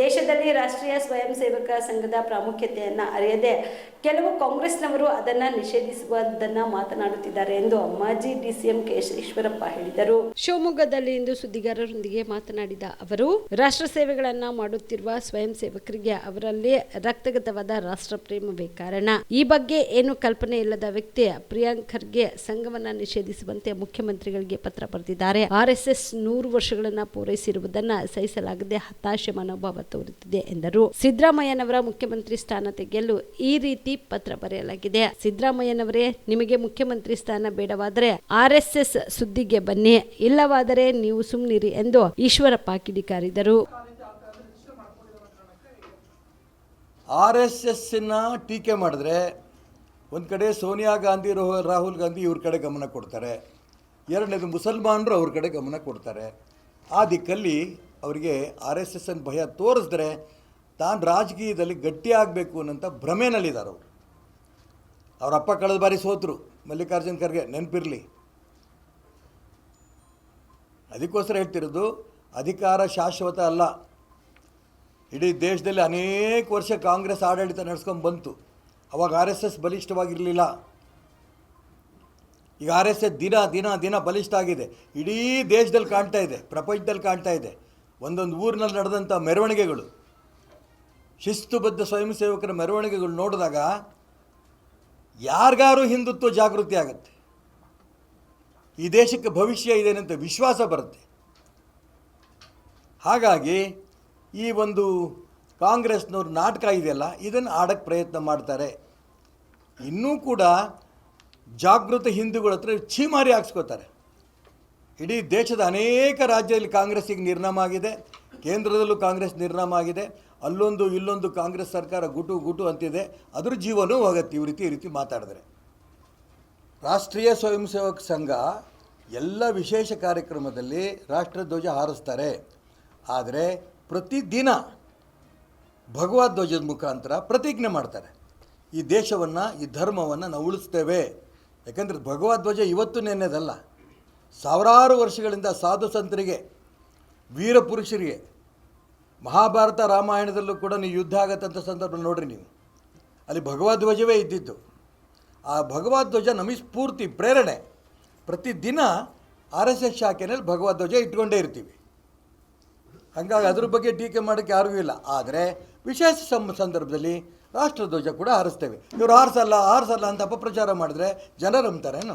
ದೇಶದಲ್ಲಿ ರಾಷ್ಟ್ರೀಯ ಸ್ವಯಂ ಸೇವಕ ಸಂಘದ ಪ್ರಾಮುಖ್ಯತೆಯನ್ನ ಅರಿಯದೆ ಕೆಲವು ಕಾಂಗ್ರೆಸ್ನವರು ಅದನ್ನ ನಿಷೇಧಿಸುವುದನ್ನ ಮಾತನಾಡುತ್ತಿದ್ದಾರೆ ಎಂದು ಮಾಜಿ ಡಿಸಿಎಂ ಕೆ ಈಶ್ವರಪ್ಪ ಹೇಳಿದರು. ಶಿವಮೊಗ್ಗದಲ್ಲಿ ಇಂದು ಸುದ್ದಿಗಾರರೊಂದಿಗೆ ಮಾತನಾಡಿದ ಅವರು, ರಾಷ್ಟ್ರ ಸೇವೆಗಳನ್ನ ಮಾಡುತ್ತಿರುವ ಸ್ವಯಂ ಸೇವಕರಿಗೆ ಅವರಲ್ಲಿ ರಕ್ತಗತವಾದ ರಾಷ್ಟ್ರ ಪ್ರೇಮವೇ ಕಾರಣ ಈ ಬಗ್ಗೆ ಏನು ಕಲ್ಪನೆ ಇಲ್ಲದ ವ್ಯಕ್ತಿ ಪ್ರಿಯಾಂಕ್ ಖರ್ಗೆ ಸಂಘವನ್ನ ನಿಷೇಧಿಸುವಂತೆ ಮುಖ್ಯಮಂತ್ರಿಗಳಿಗೆ ಪತ್ರ ಬರೆದಿದ್ದಾರೆ. ಆರ್ಎಸ್ಎಸ್ ನೂರು ವರ್ಷಗಳನ್ನ ಪೂರೈಸಿರುವುದನ್ನ ಸಹಿಸಲಾಗದೆ ಹತಾಶೆ ಮನೋಭಾವ ತೋರುತ್ತಿದೆ ಎಂದರು. ಸಿದ್ದರಾಮಯ್ಯನವರ ಮುಖ್ಯಮಂತ್ರಿ ಸ್ಥಾನ ತೆಗೆಯಲು ಈ ರೀತಿ ಪತ್ರ ಬರೆಯಲಾಗಿದೆ. ಸಿದ್ದರಾಮಯ್ಯನವರೇ, ನಿಮಗೆ ಮುಖ್ಯಮಂತ್ರಿ ಸ್ಥಾನ ಬೇಡವಾದರೆ ಆರ್ಎಸ್ಎಸ್ ಸುದ್ದಿಗೆ ಬನ್ನಿ. ಇಲ್ಲವಾದರೆ ನೀವು ಸುಮ್ಮನಿರಿ ಎಂದು ಈಶ್ವರಪ್ಪ ಕಿಡಿಕಾರಿದರು. ಆರ್ ಎಸ್ ಎಸ್ಸನ್ನ ಟೀಕೆ ಮಾಡಿದ್ರೆ ಒಂದು ಕಡೆ ಸೋನಿಯಾ ಗಾಂಧಿ ರಾಹುಲ್ ಗಾಂಧಿ ಇವ್ರ ಕಡೆ ಗಮನ ಕೊಡ್ತಾರೆ. ಎರಡನೇದು ಮುಸಲ್ಮಾನರು ಅವ್ರ ಕಡೆ ಗಮನ ಕೊಡ್ತಾರೆ. ಆ ದಿಕ್ಕಲ್ಲಿ ಅವರಿಗೆ ಆರ್ ಎಸ್ ಎಸ್ ಅಂತ ಭಯ ತೋರಿಸಿದ್ರೆ ತಾನು ರಾಜಕೀಯದಲ್ಲಿ ಗಟ್ಟಿ ಆಗಬೇಕು ಅನ್ನೋಂಥ ಭ್ರಮೆನಲ್ಲಿದ್ದಾರೆ ಅವರು. ಅವ್ರ ಅಪ್ಪ ಕಳೆದ ಬಾರಿ ಸೋತರು. ಮಲ್ಲಿಕಾರ್ಜುನ್ ಖರ್ಗೆ, ನೆನಪಿರಲಿ. ಅದಕ್ಕೋಸ್ಕರ ಹೇಳ್ತಿರೋದು, ಅಧಿಕಾರ ಶಾಶ್ವತ ಅಲ್ಲ. ಇಡೀ ದೇಶದಲ್ಲಿ ಅನೇಕ ವರ್ಷ ಕಾಂಗ್ರೆಸ್ ಆಡಳಿತ ನಡೆಸ್ಕೊಂಡು ಬಂತು. ಅವಾಗ ಆರ್ ಎಸ್ ಎಸ್ ಬಲಿಷ್ಠವಾಗಿರಲಿಲ್ಲ. ಈಗ ಆರ್ ಎಸ್ ಎಸ್ ದಿನ ದಿನ ದಿನ ಬಲಿಷ್ಠ ಆಗಿದೆ. ಇಡೀ ದೇಶದಲ್ಲಿ ಕಾಣ್ತಾ ಇದೆ, ಪ್ರಪಂಚದಲ್ಲಿ ಕಾಣ್ತಾ ಇದೆ. ಒಂದೊಂದು ಊರಿನಲ್ಲಿ ನಡೆದಂಥ ಮೆರವಣಿಗೆಗಳು, ಶಿಸ್ತುಬದ್ಧ ಸ್ವಯಂ ಸೇವಕರ ಮೆರವಣಿಗೆಗಳು ನೋಡಿದಾಗ ಯಾರಿಗಾರು ಹಿಂದುತ್ವ ಜಾಗೃತಿ ಆಗುತ್ತೆ. ಈ ದೇಶಕ್ಕೆ ಭವಿಷ್ಯ ಇದೆ ಅಂತ ವಿಶ್ವಾಸ ಬರುತ್ತೆ. ಹಾಗಾಗಿ ಈ ಒಂದು ಕಾಂಗ್ರೆಸ್ನವ್ರ ನಾಟಕ ಇದೆಯಲ್ಲ, ಇದನ್ನು ಆಡಕ್ಕೆ ಪ್ರಯತ್ನ ಮಾಡ್ತಾರೆ. ಇನ್ನೂ ಕೂಡ ಜಾಗೃತ ಹಿಂದೂಗಳ ಹತ್ರ ಛೀಮಾರಿ ಹಾಕ್ಸ್ಕೋತಾರೆ. ಇಡೀ ದೇಶದ ಅನೇಕ ರಾಜ್ಯದಲ್ಲಿ ಕಾಂಗ್ರೆಸ್ಸಿಗೆ ನಿರ್ನಾಮ ಆಗಿದೆ. ಕೇಂದ್ರದಲ್ಲೂ ಕಾಂಗ್ರೆಸ್ ನಿರ್ನಾಮ ಆಗಿದೆ. ಅಲ್ಲೊಂದು, ಇಲ್ಲೊಂದು ಕಾಂಗ್ರೆಸ್ ಸರ್ಕಾರ ಗುಟು ಗುಟು ಅಂತಿದೆ. ಅದ್ರ ಜೀವನೂ ಹೋಗುತ್ತೆ ಈ ರೀತಿ ಈ ರೀತಿ ಮಾತಾಡಿದ್ರೆ. ರಾಷ್ಟ್ರೀಯ ಸ್ವಯಂ ಸೇವಕ ಸಂಘ ಎಲ್ಲ ವಿಶೇಷ ಕಾರ್ಯಕ್ರಮದಲ್ಲಿ ರಾಷ್ಟ್ರಧ್ವಜ ಹಾರಿಸ್ತಾರೆ. ಆದರೆ ಪ್ರತಿದಿನ ಭಗವದ್ ಧ್ವಜದ ಮುಖಾಂತರ ಪ್ರತಿಜ್ಞೆ ಮಾಡ್ತಾರೆ. ಈ ದೇಶವನ್ನು, ಈ ಧರ್ಮವನ್ನು ನಾವು ಉಳಿಸ್ತೇವೆ. ಯಾಕಂದರೆ ಭಗವದ್ ಧ್ವಜ ಇವತ್ತು ನೆನ್ನೆದಲ್ಲ. ಸಾವಿರಾರು ವರ್ಷಗಳಿಂದ ಸಾಧು ಸಂತರಿಗೆ, ವೀರ ಪುರುಷರಿಗೆ, ಮಹಾಭಾರತ ರಾಮಾಯಣದಲ್ಲೂ ಕೂಡ ನೀವು ಯುದ್ಧ ಆಗತ್ತಂಥ ಸಂದರ್ಭ ನೋಡ್ರಿ ನೀವು. ಅಲ್ಲಿ ಭಗವದ್ವಜವೇ ಇದ್ದಿದ್ದು. ಆ ಭಗವದ್ವಜ ನಮಗೆ ಸ್ಫೂರ್ತಿ, ಪ್ರೇರಣೆ. ಪ್ರತಿದಿನ ಆರ್ ಎಸ್ ಎಸ್ ಶಾಖೆಯಲ್ಲಿ ಭಗವದ್ವಜ ಇಟ್ಕೊಂಡೇ ಇರ್ತೀವಿ. ಹಾಗಾಗಿ ಅದ್ರ ಬಗ್ಗೆ ಟೀಕೆ ಮಾಡೋಕ್ಕೆ ಯಾರಿಗೂ ಇಲ್ಲ. ಆದರೆ ವಿಶೇಷ ಸಂ ಸಂದರ್ಭದಲ್ಲಿ ರಾಷ್ಟ್ರಧ್ವಜ ಕೂಡ ಹಾರಿಸ್ತೇವೆ. ಇವರು ಹಾರಿಸಲ್ಲ ಹಾರಿಸಲ್ಲ ಅಂತ ಅಪಪ್ರಚಾರ ಮಾಡಿದ್ರೆ ಜನರು ನಂಬ್ತಾರೇನು